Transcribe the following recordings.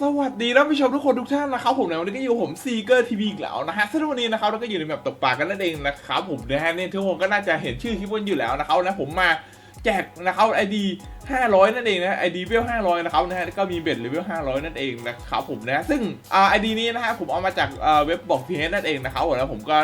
สวัสดีท่านผู้ชมทุกคนทุกท่านนะครับผมในวันนี้ก็อยู่ผมซีเกอร์ทีวีอีกแล้วนะฮะซึ่งวันนี้นะครับเราก็อยู่ในแบบตกปลากันนั่นเองนะครับผมนะฮะเนี่ยทุกคนก็น่าจะเห็นชื่อคลิปวันอยู่แล้วนะครับนะผมมาแจกนะครับไอดี500 นั่นเองนะไอดีเวล500 นะครับนะฮะก็มีเบ็ดเลเวล500 นั่นเองนะครับผมนะซึ่งไอดีนี้นะฮะผมเอามาจากเว็บบอกพีเนั่นเองนะครับผมแล้วผมก็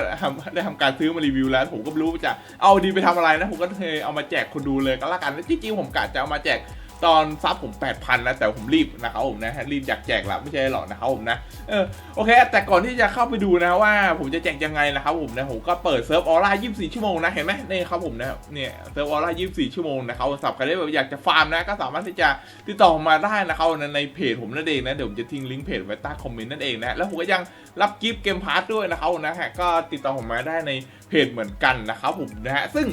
ได้ทำการซื้อมารีวิวแล้ว ผมก็ไม่รู้จะเอาดีไปทำอะไรนะผมก็เลยเอามาแจกคนดูเลยก็แล้วกันจริงๆผมกะจะเอามาแจก ตอนซับผม 8,000นะแต่ผมรีบนะครับผมนะรีบอยากแจกละไม่ใช่หรอกนะครับผมนะเออโอเค แต่ก่อนที่จะเข้าไปดูนะว่า ผมจะแจกยังไงนะครับผมนะผมก็เปิดเซิร์ฟออร่า24 ชั่วโมงนะเห็นไหมนี่ครับผมนะเนี่ยเซิร์ฟออร่า24 ชั่วโมงนะครับสับใครที่แบบอยากจะฟาร์มนะก็สามารถที่จะติดต่อมาได้นะครับในในเพจผมนั่นเองนะเดี๋ยวผมจะทิ้งลิงก์เพจไว้ใต้คอมเมนต์นั่นเองนะแล้วผมก็ยังรับกิฟต์เกมพาร์ทด้วยนะครับนะฮะก็ติดต่อผมมาได้ในเพจเหมือนกันนะครับผมนะฮะซึ่ง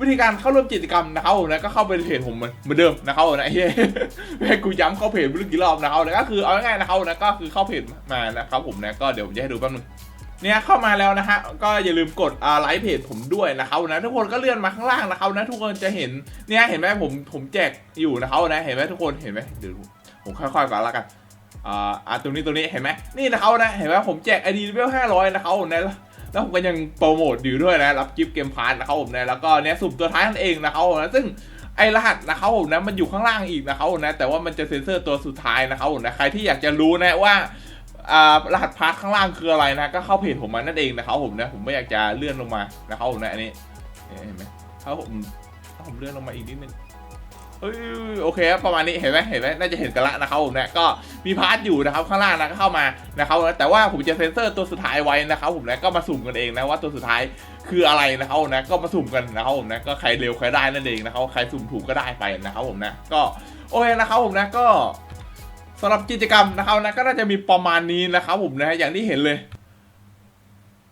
วิธีการเข้าร่วมกิจกรรมนะครับผมนะก็เข้าไปในเพจผมเหมือนเหมือนเดิมนะครับผมนะเฮ้ยให้กูย้ำเข้าเพจไม่รู้กี่รอบนะครับนะก็คือเอาง่ายๆนะครับนะก็คือเข้าเพจมานะครับผมนะก็เดี๋ยวผมจะให้ดูแป๊บนึงเนี่ยเข้ามาแล้วนะฮะก็อย่าลืมกดไลค์เพจผมด้วยนะครับนะทุกคนก็เลื่อนมาข้างล่างนะครับนะทุกคนจะเห็นเนี่ยเห็นไหมผมผมแจกอยู่นะครับนะเห็นไหมทุกคนเห็นไหมเดี๋ยวผมค่อยๆก่อนละกันอ่าตรงนี้ตรงนี้เห็นไหมนี่นะครับนะเห็นไหมผมแจกไอดีเลเวลห้าร้อยนะครับผมนะ แล้วผมก็ยังโปรโมทอยู่ด้วยนะรับกิฟต์เกมพาร์ทนะครับผมนะแล้วก็เนี่ยสุ่มตัวท้ายนั่นเองนะครับผมนะซึ่งไอรหัสนะครับผมนะมันอยู่ข้างล่างอีกนะครับผมนะแต่ว่ามันจะเซ็นเซอร์ตัวสุดท้ายนะครับผมนะใครที่อยากจะรู้นะว่ารหัสพาร์ทข้างล่างคืออะไรนะก็เข้าเพจผมมานั่นเองนะครับผมนะผมไม่อยากจะเลื่อนลงมานะครับผมนะอันนี้เนี่เห็นไหมถ้าผมถ้าผมเลื่อนลงมาอีกนิดนึง โอเคครับประมาณนี้เห็นไหมเห็นไหมน่าจะเห็นกันละนะครับผมนะก็มีพาร์ทอยู่นะครับข้างล่างนะก็เข้ามานะครับแต่ว่าผมจะเซ็นเซอร์ตัวสุดท้ายไว้นะครับผมนะก็มาสุ่มกันเองนะว่าตัวสุดท้ายคืออะไรนะครับผมนะก็มาสุ่มกันนะครับผมนะก็ใครเร็วใครได้นั่นเองนะครับใครสุ่มถูกก็ได้ไปนะครับผมนะก็โอเคนะครับผมนะก็สำหรับกิจกรรมนะครับนะก็น่าจะมีประมาณนี้นะครับผมนะอย่างที่เห็นเลย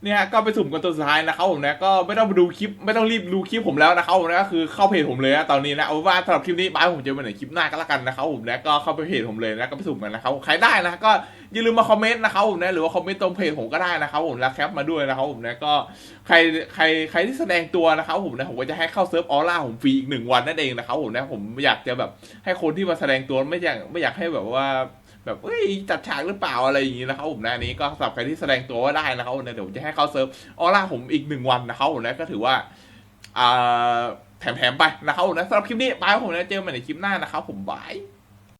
เนี่ยก็ไปสุ่มกันตัวสุดท้ายนะครับผมนะก็ไม่ต้องดูคลิปไม่ต้องรีบดูคลิปผมแล้วนะครับผมนะก็คือเข้าเพจผมเลยนะตอนนี้นะเอาว่าสำหรับคลิปนี้บายผมจะไปไหนคลิปหน้าก็แล้วกันนะครับผมนะก็เข้าไปเพจผมเลยนะก็ไปสุ่มกันนะครับใครได้นะก็อย่าลืมมาคอมเมนต์นะครับผมนะหรือว่าคอมเมนต์ตรงเพจผมก็ได้นะครับผมแล้วแคปมาด้วยนะครับผมนะก็ใครใครใครที่แสดงตัวนะครับผมนะผมก็จะให้เข้าเซิร์ฟออร่าผมฟรีอีกหนึ่งวันนั่นเองนะครับผมนะผมอยากจะแบบให้คนที่มาแสดงตัวไม่อยากไม่อยากให้แบบว่า แบบเฮ้ยจัดฉากหรือเปล่าอะไรอย่างนี้นะครับผมนะอันนี้ก็สำหรับใครที่แสดงตัวว่าได้นะครับผมนะเดี๋ยวผมจะให้เข้าเซิร์ฟออร่าผมอีกหนึ่งวันนะครับผมนะก็ถือว่าอ่าแถมๆไปนะครับผมนะสำหรับคลิปนี้บายครับผมนะเจอกันใหม่ในคลิปหน้านะครับผมบาย